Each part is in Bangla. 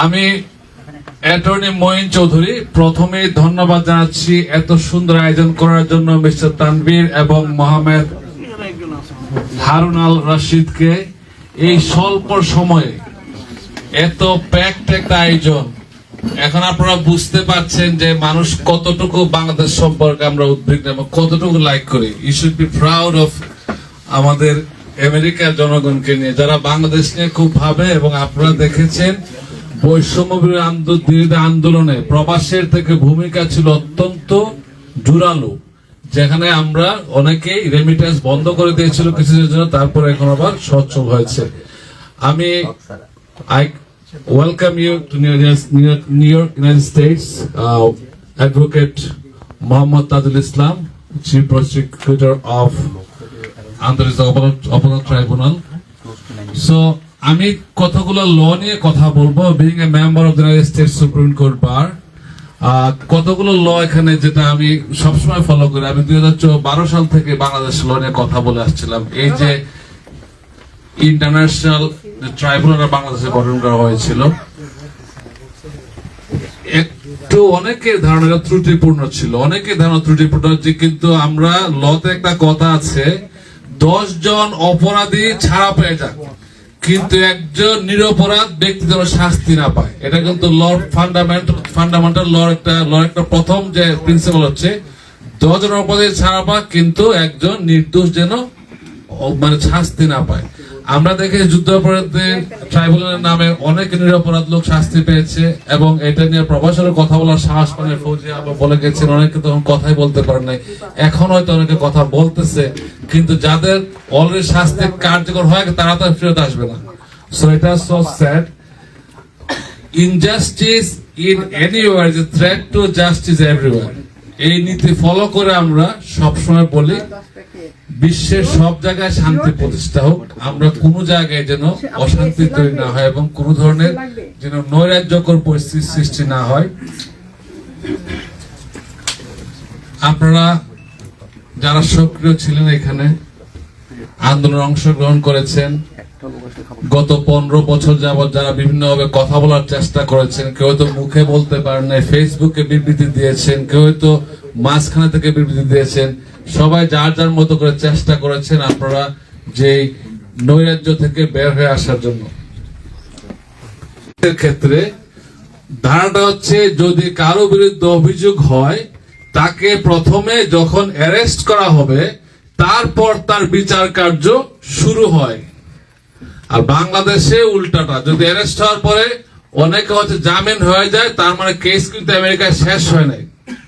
আমি অ্যাটর্নি মঈন চৌধুরী প্রথমে ধন্যবাদ জানাচ্ছি এত সুন্দর আয়োজন করার জন্য মিস্টার তানবীর এবং মোহাম্মদ হারুন আল রশিদকে এই স্বল্প সময়ে এত প্যাকড একটা আয়োজন। এখন আপনারা বুঝতে পারছেন যে মানুষ কতটুকু বাংলাদেশ সম্পর্কে আমরা উদ্বিগ্ন এবং কতটুকু লাইক করি। You should be proud of আমাদের আমেরিকার জনগণকে নিয়ে, যারা বাংলাদেশ নিয়ে খুব ভাবে এবং আপনারা দেখেছেন বৈষম্য বিরোধী আন্দোলনে প্রবাসের থেকে ভূমিকা ছিল অত্যন্ত জোরালো যেখানে আমরা অনেকেই রেমিটেন্স বন্ধ করে দিয়েছিল কিছুদিনের জন্য তারপর এখন আবার সচ্ছল হয়েছে। আমি I welcome you to new United States, uh, Advocate Muhammad Tajul Islam, Chief Prosecutor of আন্তর্জাতিক অপরাধ ট্রাইব্যুনাল সো আমি কতগুলো ল নিয়ে কথা বলব? Being a member of the United States Supreme Court bar কতগুলো ল এখানে যেটা আমি সবসময় ফলো করি? আমি দুই হাজার সাল থেকে বাংলাদেশ ল নিয়ে কথা বলে আসছিলাম। এই যে ইন্টারন্যাশনাল ট্রাইব্যুনাল বাংলাদেশে গঠন করা হয়েছিল, একটু অনেকের ধারণা ত্রুটিপূর্ণ ছিল। অনেকের ধারণা ত্রুটিপূর্ণ যে কিন্তু আমরা লতে একটা কথা আছে, দশ জন অপরাধী ছাড়া পেয়ে যাক। কিন্তু একজন নিরপরাধ ব্যক্তি যেন শাস্তি না পায়। এটা কিন্তু লর ফান্ডামেন্টাল লর একটা একটা প্রথম যে প্রিন্সিপাল হচ্ছে দশজন অপরাধী ছাড়া পাক কিন্তু একজন নির্দোষ যেন মানে শাস্তি না পায়। আমরা দেখে যুদ্ধ অপরাধীদের ট্রাইব্যুনালের নামে অনেক নিরপরাধ লোক শাস্তি পেয়েছে এবং এটা নিয়ে প্রবাসনের কথা বলার সাহস পানে ফৌজি আবার বলে গেছেন, অনেকে তখন কথাই বলতে পারে নাই। এখন হয়তো অনেকে কথা বলতেছে, কিন্তু যাদের অলরেডি শাস্তি কার্যকর হয়, তারা তো ফেরত আসবে না। সো এটা so sad injustice in anywhere is threat to justice everywhere এই নীতি ফলো করে আমরা সবসময় বলি বিশ্বের সব জায়গায় শান্তি প্রতিষ্ঠা হোক আমরা কোন জায়গায় যেন অশান্তি তৈরি না হয় এবং কোন ধরনের যেন নৈরাজ্যকর পরিস্থিতির সৃষ্টি না হয়। আপনারা যারা সক্রিয় ছিলেন এখানে আন্দোলনে অংশগ্রহণ করেছেন গত পনেরো বছর যাবৎ যারা বিভিন্ন ভাবে কথা বলার চেষ্টা করেছেন কেউ তো মুখে বলতে পারেন নাই ফেসবুকে বিবৃতি দিয়েছেন কেউ তো মাঝখানে থেকে বিবৃতি দিয়েছেন। সবাই যার যার মতো করে চেষ্টা করেছেন আপনারা যে নৈরাজ্য থেকে বের হয়ে আসার জন্য। ক্ষেত্রে ধারণাটা হচ্ছে যদি কারও বিরুদ্ধে অভিযোগ হয়, তাকে প্রথমে যখন অ্যারেস্ট করা হবে, তারপর তার বিচার কার্য শুরু হয়। আর বাংলাদেশে উল্টাটা, যদি অ্যারেস্ট হওয়ার পরে অনেকে হচ্ছে জামিন হয়ে যায়, তার মানে কেস কিন্তু আমেরিকায় শেষ হয় নাই।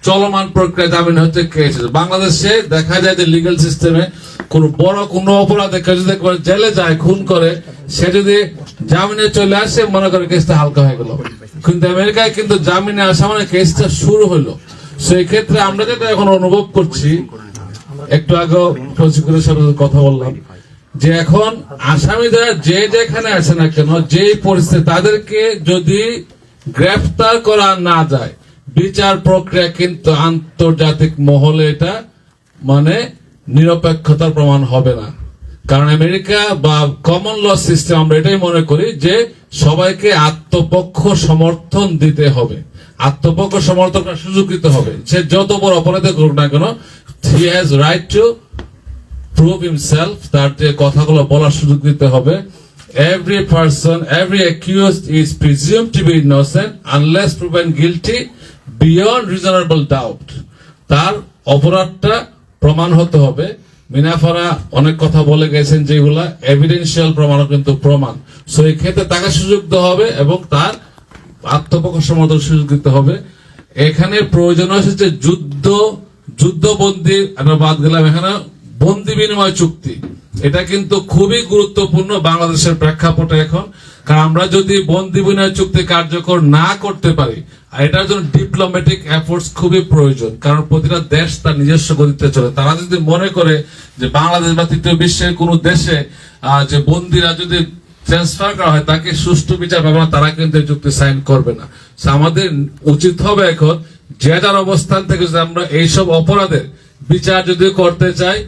চলমান প্রক্রিয়া জামিন হচ্ছে কেস বাংলাদেশে দেখা যায় যে লিগ্যাল সিস্টেমে কোন বড় কোন অপরাধে কেউ যদি জেলে যায়, খুন করে, সে যদি জামিনে চলে আসে, মনে করে কেসটা হালকা হয়ে গেল। কিন্তু আমেরিকায় কিন্তু জামিনে আসা মানে কেসটা শুরু হলো। সেই ক্ষেত্রে আমরা যেটা এখন অনুভব করছি, একটু আগে প্রসিকিউটরের সাথে কথা বললাম, যে এখন আসামিরা যে যেখানে আছে না কেন যে পরিস্থিতি, তাদেরকে যদি গ্রেফতার করা না যায় বিচার প্রক্রিয়া কিন্তু আন্তর্জাতিক মহলে এটা মানে নিরপেক্ষতার প্রমাণ হবে না। কারণ আমেরিকা বা কমন ল সিস্টেম আমরা এটাই মনে করি যে সবাইকে আত্মপক্ষ সমর্থন দিতে হবে। আত্মপক্ষ সমর্থন সুযোগ দিতে হবে। সে যত বড় অপরাধে করুক না কেন he has right to prove himself তার যে কথাগুলো বলার সুযোগ দিতে হবে। Every person every accused is presume to be innocent unless proven guilty beyond reasonable doubt. তার অপরাধটা প্রমাণ হতে হবে। মিনাফারা অনেক কথা বলে গেছেন যেগুলা এভিডেন্সিয়াল প্রমাণ কিন্তু প্রমাণ। সো এই ক্ষেত্রে তাকে সুযোগ দেওয়া হবে এবং তার সমর্থন সুযোগ দিতে হবে। এখানে প্রয়োজন হচ্ছে যুদ্ধ, যুদ্ধবন্দী, আমরা বাদ গেলাম এখানে, বন্দি বিনিময় চুক্তি। এটা কিন্তু খুবই গুরুত্বপূর্ণ বাংলাদেশের প্রেক্ষাপটে এখন। কারণ আমরা যদি বন্দি বিনিময় চুক্তি কার্যকর না করতে পারি এটার জন্য ডিপ্লোম্যাটিক এফোর্টস খুবই প্রয়োজন, কারণ প্রতিটা দেশ তার নিজস্ব গতিতে চলে। তারা যদি মনে করে যে বাংলাদেশ বা তৃতীয় বিশ্বের কোন দেশে যে বন্দিরা যদি ট্রান্সফার করা হয়, তাকে সুষ্ঠু বিচার পাবে তারা কিন্তু চুক্তি সাইন করবে না। আমাদের উচিত হবে এখন যে যার অবস্থান থেকে আমরা এইসব অপরাধের বিচার যদি করতে চাই,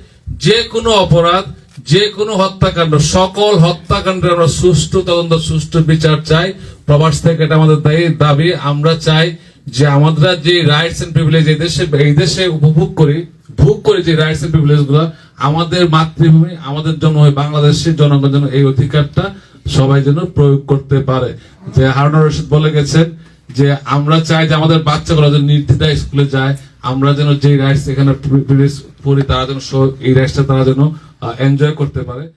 যে কোনো অপরাধ যে কোনো হত্যাকাণ্ড, সকল হত্যাকাণ্ডের আমরা সুষ্ঠু তদন্ত, সুষ্ঠু বিচার চাই। প্রবাস থেকে এটা আমাদের দাবি। আমরা চাই যে আমরা যে রাইটস এন্ড প্রিভিলেজ এই দেশে এই দেশে উপভোগ করি, ভোগ করে যে রাইটস এন্ড প্রিভিলেজগুলো, আমাদের মাতৃভূমি, আমাদের জন্য বাংলাদেশের জনগণের জন্য এই অধিকারটা সবাই যেন প্রয়োগ করতে পারে। যে হারুন রশিদ বলে গেছেন যে আমরা চাই যে আমাদের বাচ্চাগুলো যেন নির্দ্বিধায় স্কুলে যায়, আমরা যেন যে রাইটস এখানে পড়ি, তারা যেন এই রাইটসটা তারা যেন এনজয় করতে পারে।